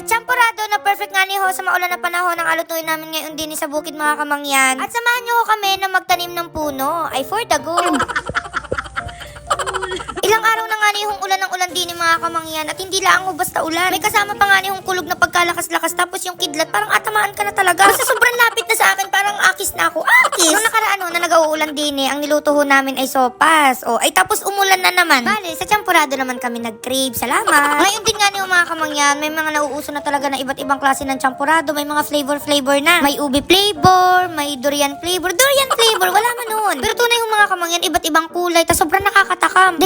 Ay, champurado na perfect nga ni ho sa maulan na panahon ang alutuin namin ngayon din sa bukid mga kamangyan. At samahan niyo ho kami na magtanim ng puno. Ay, for the go. Ilang araw na nga ni yung ulan ng ulan din mga kamangyan at hindi lang ho basta ulan. May kasama pa nga ni yung kulog na pagkalakas-lakas tapos yung kidlat parang atamaan ka na talaga. Kasi sobrang lapit na sa akin parang akis na ako. Akis! Nung nag-uulan din eh, ang niluto ho namin ay sopas. O ay tapos umulan na naman. Bale, sa champurado naman kami nag-crave. Salamat. Ngayon din nga ni mga kamangyan, may mga nauuso na talaga na iba't ibang klase ng champurado. May mga flavor-flavor na. May ubi flavor, may durian flavor. Durian flavor, wala man nun. Pero tunay yung mga kamangyan, iba't ibang kulay. Tas sobrang nakakatakam.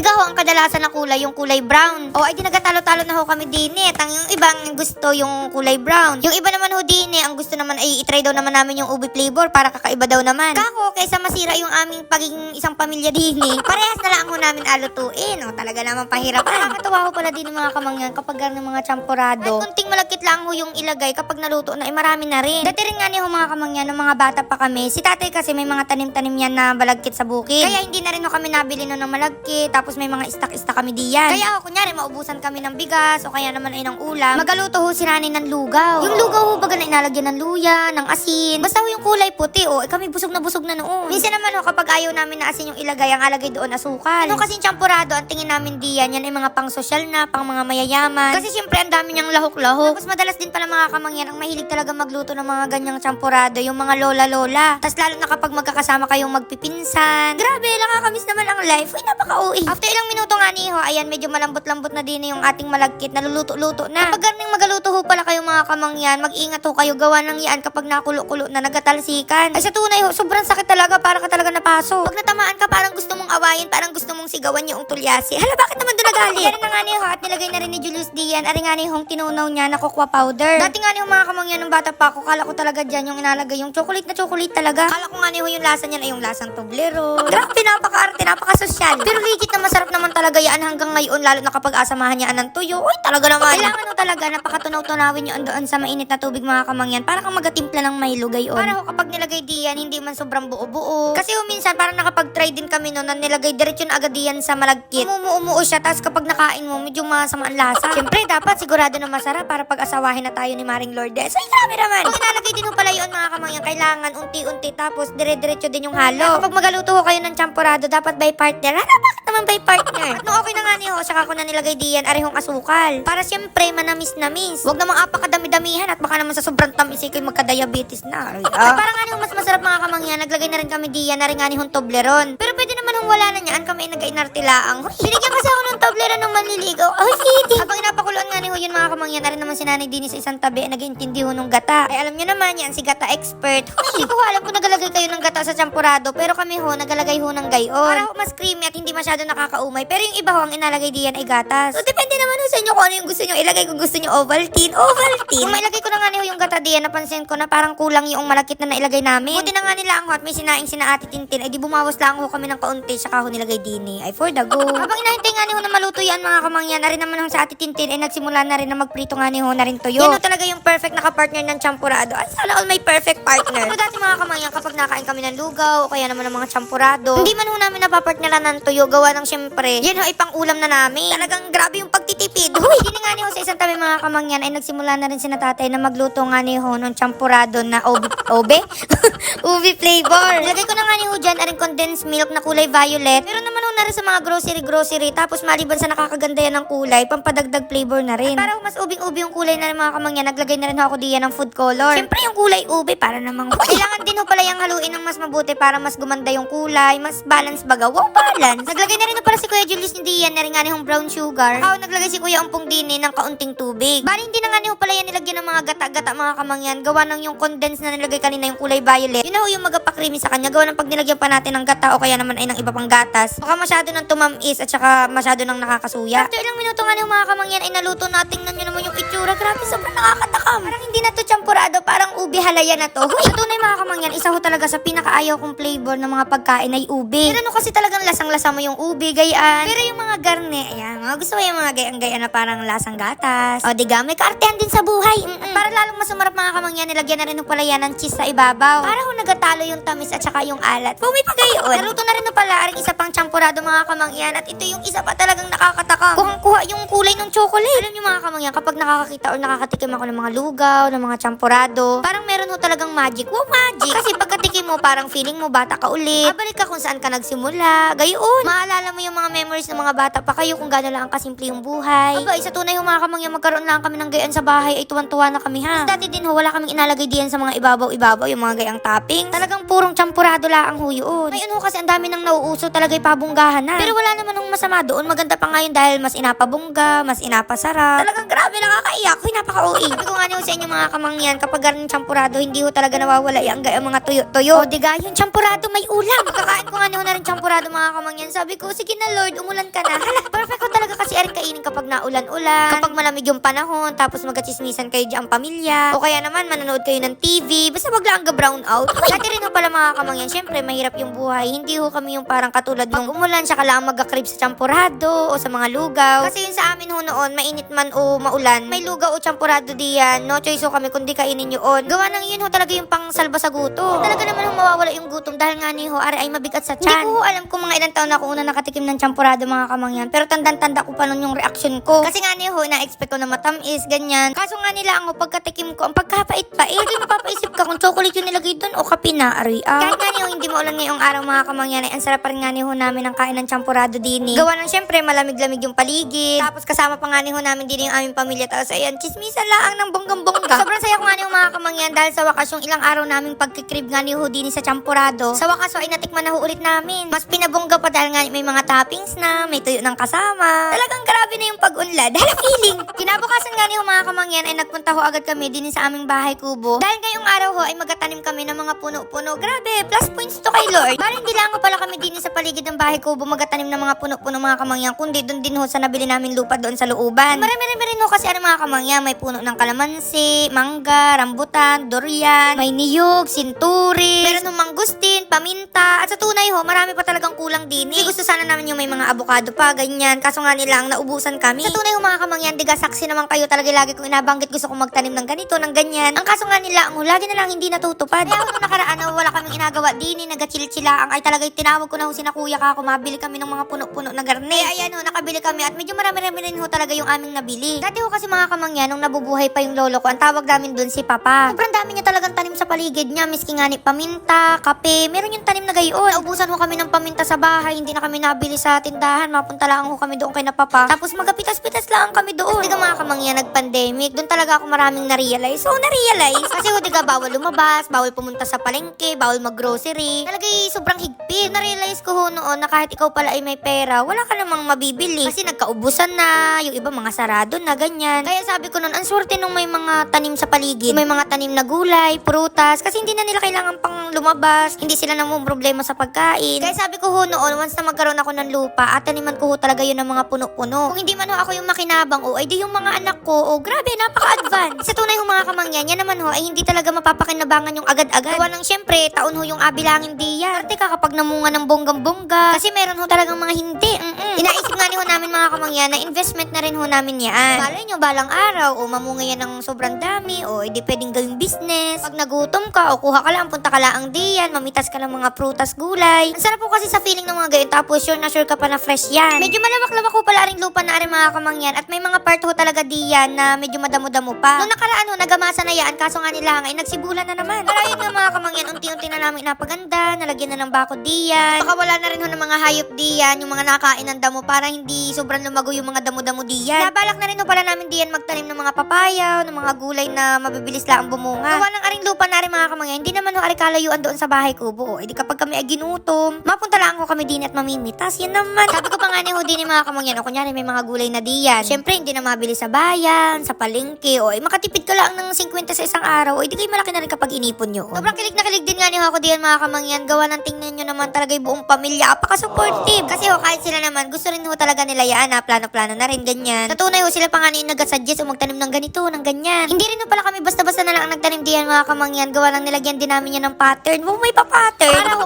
Kadalasan na kulay, yung kulay brown. O ay di nagatalo-talo na ho kami din eh. Tang yung ibang gusto yung kulay brown. Yung iba naman ho din eh, ang gusto naman ay itry daw naman namin yung ubi flavor para kakaiba daw naman. Kako, kaysa masira yung aming pagiging isang pamilya din eh. Parehas na lang ho namin alutuin. O talaga naman pahirapan. Nakakatawa ho pala din ng mga kamangyan kapag ng mga champurado. Ay, kunting malagkit lang ho yung ilagay kapag naluto na, ay marami na rin. Dati rin nga ni ho mga kamangyan, nung mga bata pa kami, si tatay kasi may mga tanim-tanim yan na balagkit sa bukid. Kaya hindi na rin ho kami nabili nun ng malagkit, tapos may mga istak-istak kami diyan. Kaya ho, kunyari, maubusan kami ng bigas, o kaya naman ay ng ulam, magaluto ho si nanay ng lugaw. Yung lugaw ho, baga na inalagyan ng luya, ng asin, basta ho yung kulay puti, o, eh, kami busog na busog na noon. Minsan naman ho, kapag ayaw namin na asin yung ilagay, ang alagay doon asukal. Nung kasing champurado, ang tingin namin diyan, yan ay mga pang sosyal na, pang mga mayayaman. Kasi syempre, ang dami niyang lahok-lahok. Tapos madalas din pala mga kamangyan, ang mahilig talaga magluto ng mga ganyang champurado, yung mga lola-lola. Tapos lalo na kapag magkakasama kayong magpipinsan. Grabe, nakakamiss naman ang life. Uy, napaka-uwi. After ilang minuto nga niho, ayan, medyo malambot-lambot na din yung ating malagkit, naluluto-luto na. Kapag ganing magaluto ho pala kayong mga kamangyan, mag-ingat ho kayo gawa ng yan kapag nakulo-kulo na nagatalsikan. Ay sa tunay ho, sobrang sakit talaga, para ka talaga napaso. Pag natamaan ka, parang gusto mong awayin, parang gusto mong sigawan yung tulyasi. Hala, bakit naman doon nagalit? Yan na nga niho, at nilagay na rin ni Julius Dian, ari nga nihong tinunaw niya na cocoa powder. Dati nga niho mga kamangyan nung bata pa ako, kala ko talaga dyan yung inalagay yung chocolate na chocolate talaga. Kala ko nga niho yung lasa niyan ay yung lasang Toblerone. Grabe, napaka-arte, napaka-sosyal. Pero legit na masarap naman talaga yan hanggang ngayon, lalo na kapag asamahan niya ng tuyo. Uy, talaga naman. Kailangan mo talaga, napakatunaw-tunawin yun doon sa mainit na tubig mga kamangyan. Para kang magatimpla ng Milo gayon. Para ho kapag nilagay diyan, hindi man sobrang buo-buo. Kasi minsan, parang nakapag-try din kami noon na nilagay diretso na agad diyan sa malagkit. Umumu-umuo siya, tapos kapag nakain mo, medyo masama ang lasa. Siyempre, dapat sigurado na masarap para pag asawahin na tayo ni Maring Lourdes. Ay, grabe naman. Pag inalagay din ho pala yun mga kamangyan, kailangan unti-unti tapos dire-diretso din yung halo. Kapag magaluto ho kayo ng champurado, dapat by partner. Ano, bakit naman by partner? At nung okay na nga niyo, saka ko na nilagay diyan arehong asukal. Para siyempre, manamis-namis. Huwag namang apakadami-damihan at baka naman sa sobrang tamis eh, kayo magka-diabetes na. Ay, ah. Parang nga mas masarap mga kamangyan, naglagay na rin kami diyan na rin nga nihong Toblerone. Pero pwede naman hong wala na niyan, kami nag-inartilaang. Hoy, binigyan kasi ako ng Toblerone ng manliligaw. Ay, Fiti! Habang napakuluan nga niho yun mga kamangyan, na rin naman si nanay din sa isang tabi, nag-intindi ho nung gata. Ay, alam nyo naman yan, si gata expert. Hoy, hindi ko alam kung nagalagay kayo ng gata sa champurado, pero kami ho, nagalagay ho ng gayon. Para ho mas creamy at hindi masyado nakakaumay. Pero yung iba ho, ang inalagay diyan ay gatas. So, depende naman ho sa inyo kung ano yung gusto nyo ilagay. Kung gusto nyo Ovaltine, Ovaltine. Kung mailagay ko na nga niho yung gata diyan, napansin ko na parang kulang yung malakit na nailagay namin. Buti na nga nila ang hot, may sinaing sina ate Tintin, ay di bumawas lang ho kami ng kaunti, saka ho nilagay din eh. Ay, for the go. Habang inahintay nga niho na maluto yan mga kamangyan, na rin naman ho sa ate Tintin, ay nagsimula na rin na magprito nga niho na rin tuyo. Yan ho talaga yung perfect na kapartner ng champurado. Ay, sana all may perfect partner. Pero dati mga kamangyan, kapag nakain kami ng lugaw, o kaya naman ng mga champurado, hindi man ho namin napapartneran ng tuyo, gawa ng syempre, yan ho ipang ulam na namin. Talagang grabe yung pagtitipid. Huy! Hindi nga niho sa isang tabi mga kamangyan, ay nagsimula na rin si tatay na magluto nga niho ng champurado na obe? obe? Ubi flavor. Nilagay ko na nga niho dyan, aring condensed milk na kulay violet. Pero naman ho na rin sa mga grocery-grocery, tapos maliban sa nakakaganda yan ng kulay, pampadagdag flavor na rin. Para ho mas ubing-ubi yung kulay na rin mga kamangyan, naglagay na rin ho ako diyan ng food color. Siyempre yung kulay ube, para namang Kailangan din ho pala yung haluin ng mas mabuti para mas gumanda yung kulay, mas balance baga. Wow, balance. Naglagay na rin ho pala si Kuya Julius ni Dian na rin nga brown sugar. Ako naglagay si Kuya Umpong Dini ng kaunting tubig. Bali hindi na nga niho pala yan nilagyan ng mga gata-gata mga kamangyan. Gawa ng yung condense na nilagay kanina yung kulay violet. Yun na yung magapakrimi sa kanya. Gawa ng pag nilagyan pa natin ng gata o kaya naman ay ng iba pang gatas. Baka masyado nang tumamis at saka masyado nang nakakasuya. After ilang minuto nga niho mga kamangyan ay naluto na. Tingnan naman yung itsura. Grabe, sobrang nakakatakam. Parang hindi na to champurado, parang ube halaya na to. Huy, tunay mga kamangyan, isa ho talaga sa pinakaayaw kong flavor ng mga pagkain ay ube. Pero ano kasi talagang lasang-lasa mo yung ube, gayaan. Pero yung mga garne, ayan, mga gusto ko yung mga gayang-gayaan na parang lasang gatas. O diga, may kaartehan din sa buhay. Mm-mm. Para lalong mas sumarap mga kamangyan, nilagyan na rin ho pala yan ng cheese sa ibabaw. Para ho nagatalo yung tamis at saka yung alat. Pumi pa gayon. Naruto na rin ho pala aring isa pang champurado mga kamangyan at ito yung isa pa talagang nakakataka. Kuhang-kuha yung kulay ng chocolate. Alam niyo mga kamangyan, kapag nakakakita o nakakatikim ako ng mga lugaw, ng mga champurado, parang meron ho talagang magic. Wow, magic! Kasi pagkatikim mo, parang feeling mo bata ka ulit. Babalik ka kung saan ka nagsimula. Gayon. Maalala mo yung mga memories ng mga bata pa kayo kung gano'n lang ang kasimple yung buhay. Aba, isa tunay ho mga kamangyan, magkaroon lang kami ng gayan sa bahay ay tuwan-tuwa na kami ha. Dati din ho, wala kaming inalagay diyan sa mga ibabaw-ibabaw, yung mga gayang toppings. Talagang purong champurado lang ho yun. Ngayon ho kasi ang dami nang nauuso talaga'y pabunggahan na. Pero wala naman hong masama doon. Maganda pa ngayon dahil mas inapabungga, mas inapasarap. Talagang grabe, nakakaiyak. Huy, napaka-OA. Sabi ko nga niyo sa inyo mga kamangyan, kapag ganun champurado, hindi ho talaga nawawala yung gayang mga tuyo-tuyo. O diga, yung champurado may ulam. Pagkakain ko nga niyo na rin champurado mga kamangyan. Sabi ko, sige na Lord, umulan ka na. Hala, perfect ko talaga kasi aring kainin kapag naulan-ulan. Kapag malamig yung panahon, tapos magkachismisan kayo dyan pamilya. O kaya naman, manonood kayo ng TV. Basta wag lang brown out. Dati rin ho pala mga kamangyan, syempre mahirap yung buhay. Hindi ho kami yung parang katulad nung umulan, siya lang magkakrib sa champurado o sa mga lugaw. Kasi yun sa amin ho noon, mainit man o maulan, may lugaw o champurado diyan. No choice ho kami kundi kainin yun. Gawa ng yun ho talaga yung pang salba sa gutom. Talaga naman ho mawawala yung gutom dahil nga ni ho, ari ay mabigat sa tiyan. Hindi ko ho alam kung mga ilang taon na ako una nakatikim ng champurado mga kamangyan. Pero tandang-tanda ko pa nun yung reaction ko. Kasi nga ni na-expect ko na matamis, ganyan. Kaso nga nila ang ho, pagkatikim ko, ang pagkapait-pait. Hindi mapapaisip ka kung chocolate yung nilagay doon o kape na, ari ah. Kahit nga ni ho, hindi mo ulan ngayong araw mga kamangyan, ay ang sarap rin nga ni namin ang kain ng champurado din eh. Gawa ng syempre, malamig-lamig yung paligid. Tapos kasama pa nga ni namin din yung aming pamilya. Tapos ayan, chismisan lang ng bonggang-bongga. Sobrang saya ko nga ni mga kamangyan dahil sa wakas yung ilang araw naming pagkikrib nga ni ho din sa champurado. Sa wakas ay natikman na ulit namin. Mas pinabongga pa dahil nga may mga toppings na, may tuyo ng kasama. Talagang grabe na yung pag-unlad. Hala feeling. Kinabukasan nga ho mga kamangyan ay nagpunta ho agad kami din sa aming bahay kubo. Dahil ngayong araw ho ay magatanim kami ng mga puno-puno. Grabe, plus points to kay Lord. Bali hindi lang pala kami din sa paligid ng bahay kubo magatanim ng mga puno-puno mga kamangyan, kundi doon din ho sa nabili namin lupa doon sa looban. Marami-rami rin ho kasi ano mga kamangyan, may puno ng kalamansi, mangga, rambutan, durian, may niyog, sinturi, meron ng mangustin, paminta, at sa tunay ho, marami pa talagang kulang din. Eh. Gusto sana namin yung may mga abukado pa, ganyan. Kaso nga nilang naubusan kami. Sa tunay mga kamangyan, diga saksi naman kayo talaga lagi kong inabanggit gusto kong magtanim ng ganito, ng ganyan. Ang kaso nga nila, ang lagi na lang hindi natutupad. Kaya nung nakaraan na wala kaming inagawa din, eh, nagachil-chilaang ay talaga tinawag ko na ho sina kuya ka, mabili kami ng mga puno-puno na garne. Eh, ayan ho, nakabili kami at medyo marami-rami rin ho talaga yung aming nabili. Dati ho kasi mga kamangyan, nung nabubuhay pa yung lolo ko, ang tawag namin dun si Papa. Sobrang dami niya talagang tanim sa paligid niya, miski nga ni paminta, kape, meron yung tanim na gayon. Naubusan ho kami ng paminta sa bahay, hindi na kami nabili sa tindahan, mapunta lang ho kami doon kay na Papa. Tapos magapitas-pitas lang kami doon. Tapos diga mga kamangyan, nag-pandemic, doon talaga ako maraming na-realize. So, na-realize. Kasi ho, diga, bawal lumabas, bawal pumunta sa palengke, bawal mag-grocery. Talagay sobrang higpit. Na-realize ko ho noon na kahit ikaw pala ay may pera, wala ka namang mabibili. Kasi nagkaubusan na, yung iba mga sarado na, ganyan. Kaya sabi ko noon, ang swerte nung may mga tanim sa paligid. May mga tanim na gulay, prutas, kasi hindi na nila kailangan pang lumabas. Hindi sila namang problema sa pagkain. Kaya sabi ko ho noon, once na magkaroon ako ng lupa, at taniman ko ho talaga yun ng mga puno-puno. Kung hindi man ho ako yung makinabang, o ay di yung mga anak ko, o grabe, napaka-advance. Sa tunay ho mga kamangyan, yan naman ho, ay hindi talaga mapapakinabangan yung agad-agad. Gawa ng syempre, taon ho yung abilangin diyan. Arte ka kapag namunga ng bonggang-bongga. Kasi meron ho talagang mga hindi. Mm-mm. Inaisip nga ni ho namin mga kamangyan na investment na rin ho namin yan. Malay nyo, balang araw, o mamunga yan ng sobrang dami, o hindi pwedeng gawing business. Pag nagutom ka, o kuha ka lang, punta ka lang diyan, mamitas ka ng mga prutas, gulay. Ang sarap po kasi sa feeling ng mga gayon, tapos sure na sure ka pa na fresh yan. Medyo malawak-lawak ko pala rin lupa na rin mga kamangyan, at may mga part ho talaga diyan na medyo madamo-damo pa. Nung nakaraan ho, nagamasa na yan, kaso nga nila ay nagsibulan na naman. Pero yun nga mga kamangyan, unti-unti na namin napaganda, nalagyan na ng bako diyan. Baka wala na rin ho ng mga hayop diyan, yung mga nakain ng damo para hindi sobrang lumago yung mga damo-damo diyan. Nabalak na rin ho pala namin diyan magtanim ng mga papaya, ng mga gulay na mabibilis lang bumunga. Gawa ng aring lupa na rin mga kamangyan, hindi naman ho ari kalayuan doon sa bahay kubo. Eh di kapag kami ay ginutom, mapunta lang ho kami din at mamimitas. Yan naman. Sabi ko pa nga ni ho din mga kamangyan, o kunyari may may mga gulay na diyan. Syempre, hindi na mabili sa bayan, sa palengke, o eh, makatipid ka lang ng 50 sa isang araw, o hindi kayo malaki na rin kapag inipon nyo. Sobrang kilig na kilig din nga ni ako diyan mga kamangyan. Gawa ng tingnan nyo naman talaga yung buong pamilya. Apaka-supportive. Kasi ho, kahit sila naman, gusto rin ho talaga nila yan na plano-plano na rin, ganyan. Sa tunay ho, sila pa nga ni nag-suggest o magtanim ng ganito, ng ganyan. Hindi rin ho pala kami basta-basta na lang ang nagtanim diyan mga kamangyan. Gawa ng nilagyan din namin yan ng pattern. Wow, may pa-pattern. Para ho,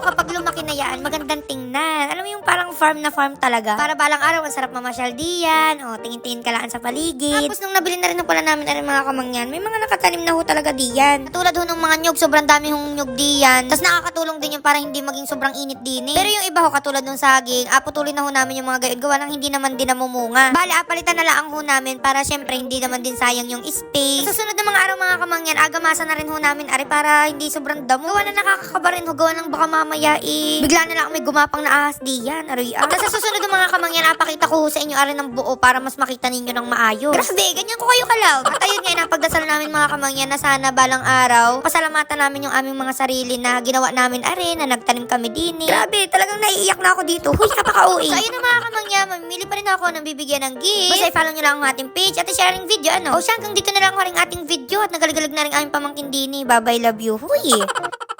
farm na farm talaga. Para balang araw, ang sarap mamasyal diyan. O, tingin-tingin ka lang sa paligid. Tapos nung nabili na rin ho pala namin ang mga kamangyan, may mga nakatanim na ho talaga diyan. Katulad ho ng mga nyug, sobrang dami hong nyug diyan. Tapos nakakatulong din yun para hindi maging sobrang init din eh. Pero yung iba ho, katulad ng saging, ah, putulin na ho namin yung mga gayon. Gawa ng hindi naman din namumunga. Bale, ah, palitan na lang ho namin para syempre hindi naman din sayang yung space. Sa susunod na mga araw mga kamangyan, agamasa na rin ho namin ari para hindi sobrang damo. Gawa na nakakakaba rin ho, gawa ng baka mamaya eh. Bigla na lang may gumapang na ahas diyan. Aroy ah. At sa susunod ng mga kamangyan, apakita ko sa inyo ari ng buo para mas makita ninyo ng maayos. Grabe, ganyan ko kayo kalaw. At ayun nga, napagdasal namin mga kamangyan na sana balang araw, pasalamatan namin yung aming mga sarili na ginawa namin ari, na nagtanim kami din eh. Grabe, talagang naiiyak na ako dito. Huy, napaka-uwi. So ayun na mga kamangyan, mamimili pa rin ako ng bibigyan ng gift. Basta i-follow nyo lang ang ating page at i-sharing video, ano? O siya, hanggang dito na lang ko ating video at nagaligalag na rin aming pamangkin din eh. Bye-bye, love you. Huy.